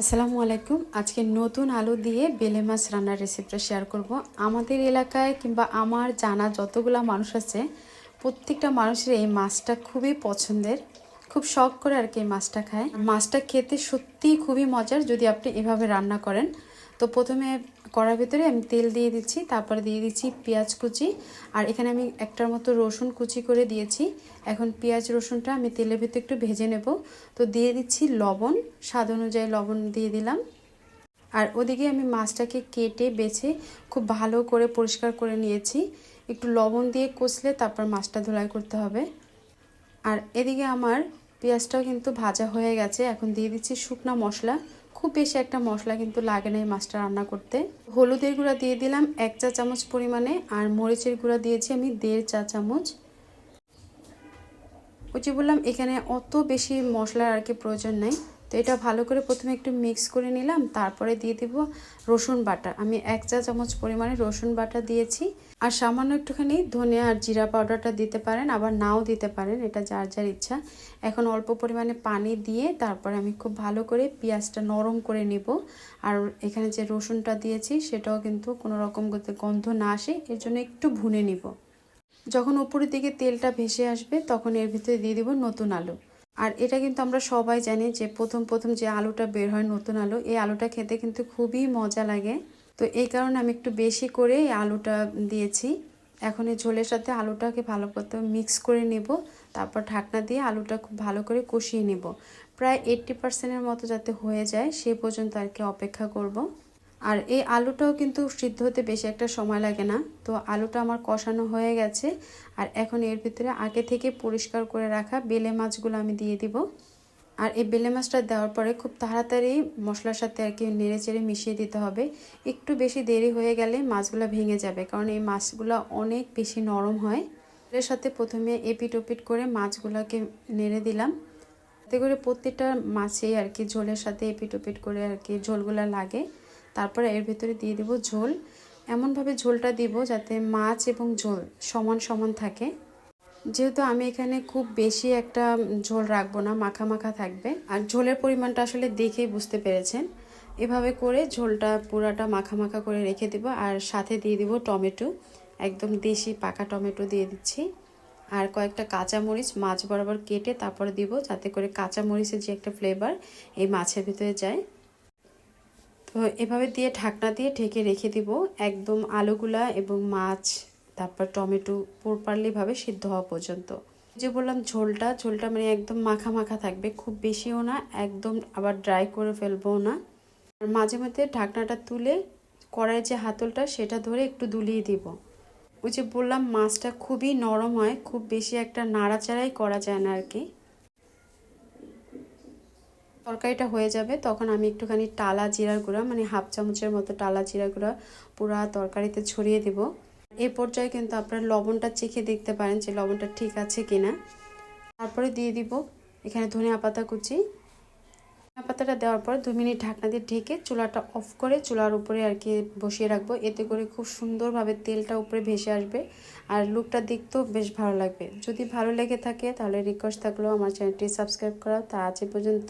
আসসালামু আলাইকুম। আজকে নতুন আলু দিয়ে বেলে মাছ রান্নার রেসিপিটা শেয়ার করব। আমাদের এলাকায় কিংবা আমার জানা যতগুলো মানুষ আছে, প্রত্যেকটা মানুষের এই মাছটা খুবই পছন্দের। খুব শখ করে আর কি এই মাছটা খায়। মাছটা খেতে সত্যিই খুবই মজার যদি আপনি এভাবে রান্না করেন। তো প্রথমে কড়ার ভিতরে আমি তেল দিয়ে দিচ্ছি, তারপরে দিয়ে দিচ্ছি পেঁয়াজ কুচি। আর এখানে আমি একটার মতো রসুন কুচি করে দিয়েছি। এখন পেঁয়াজ রসুনটা আমি তেলের ভিতরে একটু ভেজে নেব। তো দিয়ে দিচ্ছি লবণ, স্বাদ অনুযায়ী লবণ দিয়ে দিলাম। আর ওদিকে আমি মাছটাকে কেটে, বেছে খুব ভালো করে পরিষ্কার করে নিয়েছি। একটু লবণ দিয়ে কষলে তারপর মাছটা ধোলাই করতে হবে। আর এদিকে আমার পেঁয়াজটাও কিন্তু ভাজা হয়ে গেছে। এখন দিয়ে দিচ্ছি শুকনা মশলা। খুব বেশি একটা মশলা কিন্তু লাগে না এই মাছটা রান্না করতে। হলুদের গুঁড়া দিয়ে দিলাম এক চা চামচ পরিমাণে, আর মরিচের গুঁড়া দিয়েছি আমি দেড় চা চামচ। ওই যে বললাম, এখানে অত বেশি মশলার আর কি প্রয়োজন নাই। তো এটা ভালো করে প্রথমে একটু মিক্স করে নিলাম, তারপরে দিয়ে দিব রসুন বাটা। আমি এক চা চামচ পরিমাণে রসুন বাটা দিয়েছি। আর সামান্য একটুখানি ধনিয়া আর জিরা পাউডারটা দিতে পারেন, আবার নাও দিতে পারেন, এটা যার যার ইচ্ছা। এখন অল্প পরিমাণে পানি দিয়ে তারপরে আমি খুব ভালো করে পেঁয়াজটা নরম করে নিব। আর এখানে যে রসুনটা দিয়েছি, সেটাও কিন্তু কোনো রকম গন্ধ না আসে, এর জন্য একটু ভুনে নিব। যখন উপরের দিকে তেলটা ভেসে আসবে, তখন এর ভিতরে দিয়ে দিব নতুন আলু। আর এটা কিন্তু আমরা সবাই জানি যে প্রথম প্রথম যে আলুটা বের হয় নতুন আলু, এই আলুটা খেতে কিন্তু খুবই মজা লাগে। তো এই কারণে আমি একটু বেশি করে আলুটা দিয়েছি। এখন এই ঝোলের সাথে আলুটাকে ভালো করতে মিক্স করে নেব, তারপর ঢাকনা দিয়ে আলুটা খুব ভালো করে কষিয়ে নেব। প্রায় এইট্টি পার্সেন্টের মতো যাতে হয়ে যায়, সে পর্যন্ত আর কি অপেক্ষা করব। আর এই আলুটাও কিন্তু সিদ্ধ হতে বেশি একটা সময় লাগে না। তো আলুটা আমার কষানো হয়ে গেছে। আর এখন এর ভিতরে আগে থেকে পরিষ্কার করে রাখা বেলে মাছগুলো আমি দিয়ে দিব। আর এই বেলে মাছটা দেওয়ার পরে খুব তাড়াতাড়ি মশলার সাথে আর কি নেড়ে চেড়ে মিশিয়ে দিতে হবে। একটু বেশি দেরি হয়ে গেলে মাছগুলো ভেঙে যাবে, কারণ এই মাছগুলো অনেক বেশি নরম হয়। এর সাথে প্রথমে এপিট ওপিট করে মাছগুলোকে নেড়ে দিলাম। এতে করে প্রত্যেকটা মাছেই আর কি ঝোলের সাথে এপিট ওপিট করে আর কি ঝোলগুলো লাগে। তারপরে এর ভিতরে দিয়ে দেবো ঝোল। এমনভাবে ঝোলটা দিব যাতে মাছ এবং ঝোল সমান সমান থাকে। যেহেতু আমি এখানে খুব বেশি একটা ঝোল রাখব না, মাখা মাখা থাকবে। আর ঝোলের পরিমাণটা আসলে দেখেই বুঝতে পেরেছেন। এভাবে করে ঝোলটা পুরাটা মাখা মাখা করে রেখে দেব আর সাথে দিয়ে দিব টমেটো। একদম দেশি পাকা টমেটো দিয়ে দিচ্ছি। আর কয়েকটা কাঁচামরিচ মাছ বরাবর কেটে তারপরে দিব যাতে করে কাঁচামরিচের যে একটা ফ্লেভার এই মাছের ভিতরে যায়। তো এভাবে দিয়ে ঢাকনা দিয়ে ঢেকে রেখে দিব একদম আলুগুলা এবং মাছ, তারপর টমেটো প্রপারলিভাবে সিদ্ধ হওয়া পর্যন্ত। যে বললাম ঝোলটা ঝোলটা মানে একদম মাখা মাখা থাকবে, খুব বেশিও না, একদম আবার ড্রাই করে ফেলব না। আর মাঝে মধ্যে ঢাকনাটা তুলে কড়াইয়ের যে হাতলটা সেটা ধরে একটু দুলিয়ে দিব। ওই যে বললাম মাছটা খুবই নরম হয়, খুব বেশি একটা নাড়াচাড়াই করা যায় না আর কি। তরকারিটা হয়ে যাবে, তখন আমি একটুখানি টালা জিরার গুঁড়া মানে হাফ চামচের মতো টালা জিরা গুঁড়া পুরা তরকারিতে ছড়িয়ে দেব। এই পর্যায়ে কিন্তু আপনার লবণটা চেখে দেখতে পারেন যে লবণটা ঠিক আছে কিনা। তারপরে দিয়ে দিব এখানে ধনিয়া পাতা কুচি। ধনিয়া পাতাটা দেওয়ার পর দু মিনিট ঢাকনা দিয়ে ঢেকে চুলাটা অফ করে চুলার উপরে আর কি বসিয়ে রাখব। এতে করে খুব সুন্দরভাবে তেলটা উপরে ভেসে আসবে আর লুকটা দেখতেও বেশ ভালো লাগবে। যদি ভালো লেগে থাকে তাহলে রিকোয়েস্ট থাকলেও আমার চ্যানেলটি সাবস্ক্রাইব করা তা আজ পর্যন্ত।